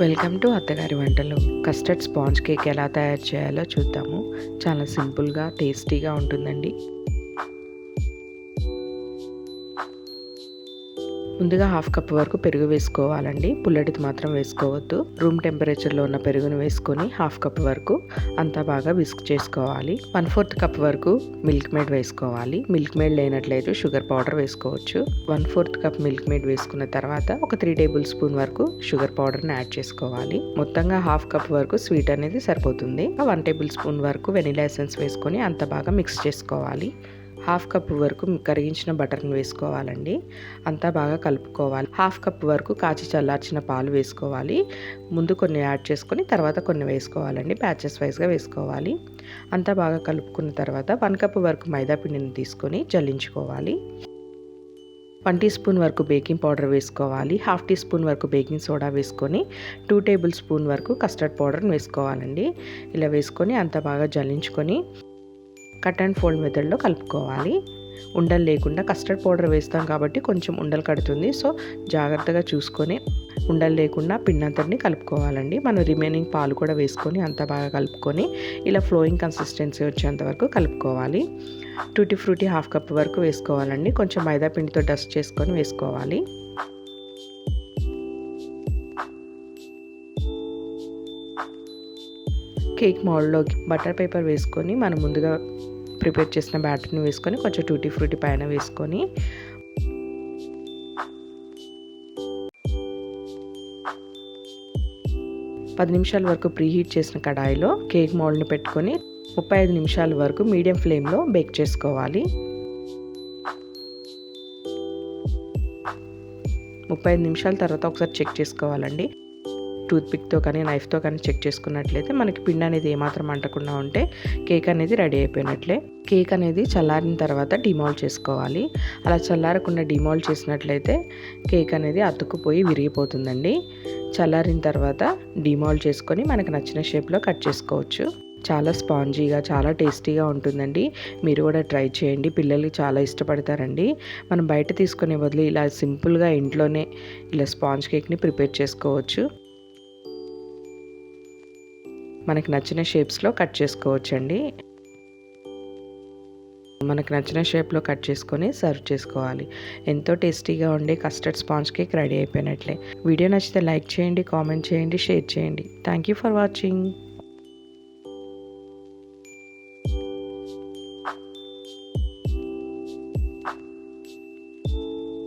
Welcome to అత్తగారి వంటలు. Custard sponge cake ఎలా తయారు చేయాలో చూద్దాము. చాలా సింపుల్గా టేస్టీగా ఉంటుందండి. ముందుగా హాఫ్ కప్ వరకు పెరుగు వేసుకోవాలండి. పుల్లటిది మాత్రం వేసుకోవద్దు. రూమ్ టెంపరేచర్లో ఉన్న పెరుగును వేసుకొని హాఫ్ కప్ వరకు అంతా బాగా విస్క్ చేసుకోవాలి. వన్ ఫోర్త్ కప్ వరకు మిల్క్ మేడ్ వేసుకోవాలి. మిల్క్ మేడ్ లేనట్లయితే షుగర్ పౌడర్ వేసుకోవచ్చు. One fourth cup milkmaid వేసుకున్న తర్వాత ఒక త్రీ టేబుల్ స్పూన్ వరకు షుగర్ పౌడర్ని యాడ్ చేసుకోవాలి. మొత్తంగా హాఫ్ కప్ వరకు స్వీట్ అనేది సరిపోతుంది. వన్ టేబుల్ స్పూన్ వరకు వెనిలా ఎసెన్స్ వేసుకొని అంత బాగా మిక్స్ చేసుకోవాలి. హాఫ్ కప్ వరకు కరిగించిన బటర్ని వేసుకోవాలండి. అంతా బాగా కలుపుకోవాలి. హాఫ్ కప్ వరకు కాచి చల్లార్చిన పాలు వేసుకోవాలి. ముందు కొన్ని యాడ్ చేసుకొని తర్వాత కొన్ని వేసుకోవాలండి. ప్యాచెస్ వైజ్గా వేసుకోవాలి. అంతా బాగా కలుపుకున్న తర్వాత వన్ కప్ వరకు మైదా పిండిని తీసుకొని జల్లించుకోవాలి. వన్ టీ స్పూన్ వరకు బేకింగ్ పౌడర్ వేసుకోవాలి. హాఫ్ టీ స్పూన్ వరకు బేకింగ్ సోడా వేసుకొని టూ టేబుల్ స్పూన్ వరకు కస్టర్డ్ పౌడర్ని వేసుకోవాలండి. ఇలా వేసుకొని అంత బాగా జల్లించుకొని కట్ అండ్ ఫోల్డ్ మెథడ్లో కలుపుకోవాలి. ఉండలు లేకుండా కస్టర్డ్ పౌడర్ వేస్తాం కాబట్టి కొంచెం ఉండలు కడుతుంది. సో జాగ్రత్తగా చూసుకొని ఉండలు లేకుండా పిండంతటిని కలుపుకోవాలండి. మనం రిమైనింగ్ పాలు కూడా వేసుకొని అంత బాగా కలుపుకొని ఇలా ఫ్లోయింగ్ కన్సిస్టెన్సీ వచ్చేంత వరకు కలుపుకోవాలి. టూటీ ఫ్రూటీ హాఫ్ కప్ వరకు వేసుకోవాలండి. కొంచెం మైదా పిండితో డస్ట్ చేసుకొని వేసుకోవాలి. కేక్ మోల్డ్లోకి బటర్ పేపర్ వేసుకొని మనం ముందుగా ప్రిపేర్ చేసిన బ్యాటర్ని వేసుకొని కొంచెం టూటీ ఫ్రూటీ పైన వేసుకొని పది నిమిషాల వరకు ప్రీహీట్ చేసిన కడాయిలో కేక్ మోల్డ్ని పెట్టుకొని ముప్పై ఐదు నిమిషాల వరకు మీడియం ఫ్లేమ్లో బేక్ చేసుకోవాలి. ముప్పై ఐదు నిమిషాల తర్వాత ఒకసారి చెక్ చేసుకోవాలండి. టూత్పిక్తో కానీ నైఫ్తో కానీ చెక్ చేసుకున్నట్లయితే మనకి పిండి అనేది ఏమాత్రం అంటకుండా ఉంటే కేక్ అనేది రెడీ అయిపోయినట్లే. కేక్ అనేది చల్లారిన తర్వాత డిమాల్ చేసుకోవాలి. అలా చల్లారకుండా డిమాల్ చేసినట్లయితే కేక్ అనేది అతుక్కుపోయి విరిగిపోతుందండి. చల్లారిన తర్వాత డిమాల్ చేసుకొని మనకు నచ్చిన షేప్లో కట్ చేసుకోవచ్చు. చాలా స్పాంజీగా చాలా టేస్టీగా ఉంటుందండి. మీరు కూడా ట్రై చేయండి. పిల్లలు చాలా ఇష్టపడతారండి. మనం బయట తీసుకునే బదులు ఇలా సింపుల్గా ఇంట్లోనే ఇలా స్పాంజ్ కేక్ని ప్రిపేర్ చేసుకోవచ్చు. మనకి నచ్చిన షేప్స్లో కట్ చేసుకోవచ్చండి. మనకు నచ్చిన షేప్లో కట్ చేసుకొని సర్వ్ చేసుకోవాలి. ఎంతో టేస్టీగా ఉండే కస్టర్డ్ స్పాంజ్ కేక్ రెడీ అయిపోయినట్లే. వీడియో నచ్చితే లైక్ చేయండి కామెంట్ చేయండి షేర్ చేయండి. Thank you for watching